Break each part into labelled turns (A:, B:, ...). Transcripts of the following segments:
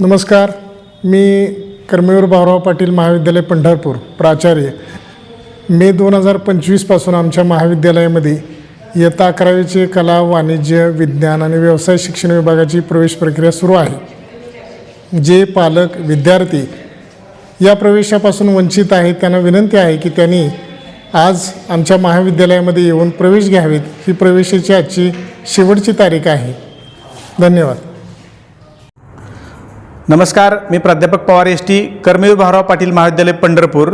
A: नमस्कार मी कर्मवीर भाऊराव पाटील महाविद्यालय पंढरपूर प्राचार्य. मे दोन हजार पंचवीसपासून आमच्या महाविद्यालयामध्ये इयत्ता अकरावीचे कला वाणिज्य विज्ञान आणि व्यवसाय शिक्षण विभागाची प्रवेश प्रक्रिया सुरू आहे. जे पालक विद्यार्थी या प्रवेशापासून वंचित आहेत त्यांना विनंती आहे की त्यांनी आज आमच्या महाविद्यालयामध्ये येऊन प्रवेश घ्यावेत. ही प्रवेशाची आजची शेवटची तारीख आहे. धन्यवाद.
B: नमस्कार मी प्राध्यापक पवार एस टी कर्मवीर भाऊराव पाटील महाविद्यालय पंढरपूर.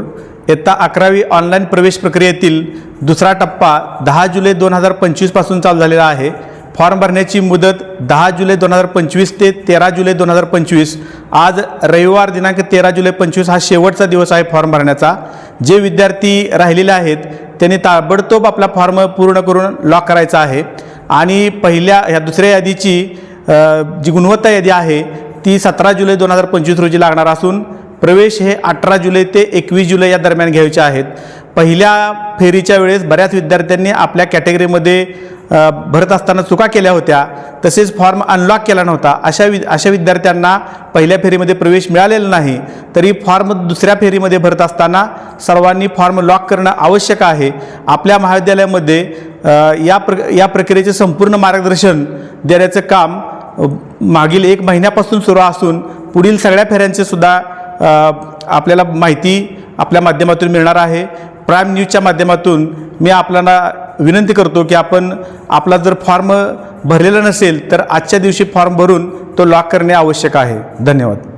B: इयत्ता अकरावी ऑनलाईन प्रवेश प्रक्रियेतील दुसरा टप्पा दहा जुलै दोन हजार पंचवीसपासून चालू झालेला आहे. फॉर्म भरण्याची मुदत दहा जुलै दोन हजार पंचवीस ते तेरा जुलै दोन हजार पंचवीस. आज रविवार दिनांक तेरा जुलै पंचवीस हा शेवटचा दिवस आहे फॉर्म भरण्याचा. जे विद्यार्थी राहिलेले आहेत त्यांनी ताबडतोब आपला फॉर्म पूर्ण करून लॉक करायचा आहे. आणि पहिल्या ह्या दुसऱ्या यादीची जी गुणवत्ता यादी आहे ती सतरा जुलै दोन हजार पंचवीस रोजी लागणार असून प्रवेश हे अठरा जुलै ते एकवीस जुलै या दरम्यान घ्यायचे आहेत. पहिल्या फेरीच्या वेळेस बऱ्याच विद्यार्थ्यांनी आपल्या कॅटेगरीमध्ये भरत असताना चुका केल्या होत्या. तसेच फॉर्म अनलॉक केला नव्हता. अशा वि अशा विद्यार्थ्यांना पहिल्या फेरीमध्ये प्रवेश मिळालेला नाही. तरी फॉर्म दुसऱ्या फेरीमध्ये भरत असताना सर्वांनी फॉर्म लॉक करणं आवश्यक आहे. आपल्या महाविद्यालयामध्ये या प्र या प्रक्रियेचे संपूर्ण मार्गदर्शन देण्याचं काम मागील एक महिन्यापासून सुरू असून पुढील सगळ्या फेऱ्यांचे सुद्धा आपल्याला माहिती आपल्या माध्यमातून मिळणार आहे. प्राईम न्यूजच्या माध्यमातून मी आपल्याला विनंती करतो की आपण आपला जर फॉर्म भरलेला नसेल तर आजच्या दिवशी फॉर्म भरून तो लॉक करणे आवश्यक आहे. धन्यवाद.